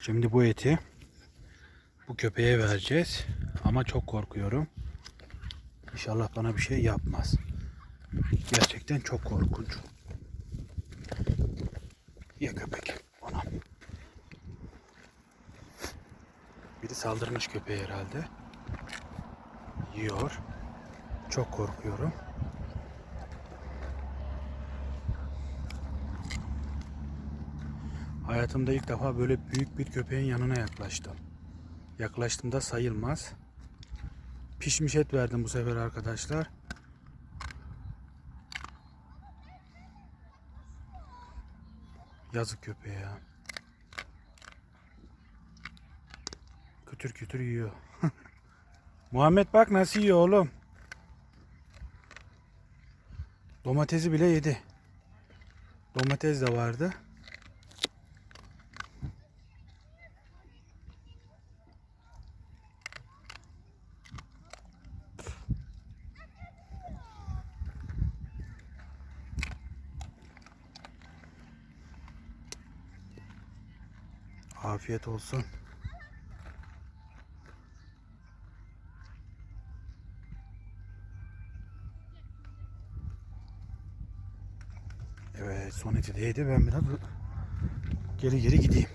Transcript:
Şimdi bu eti bu köpeğe vereceğiz. Ama çok korkuyorum. İnşallah bana bir şey yapmaz. Gerçekten çok korkunç. Ya köpek. Ona. Biri saldırmış köpeğe herhalde. Yiyor. Çok korkuyorum. Hayatımda ilk defa böyle büyük bir köpeğin yanına yaklaştım. Yaklaştım da sayılmaz. Pişmiş et verdim bu sefer arkadaşlar. Yazık köpeğe ya. Kütür kütür yiyor. Muhammed bak nasıl yiyor oğlum. Domatesi bile yedi. Domates de vardı. Afiyet olsun. Evet son eti. Ben biraz geri geri gideyim.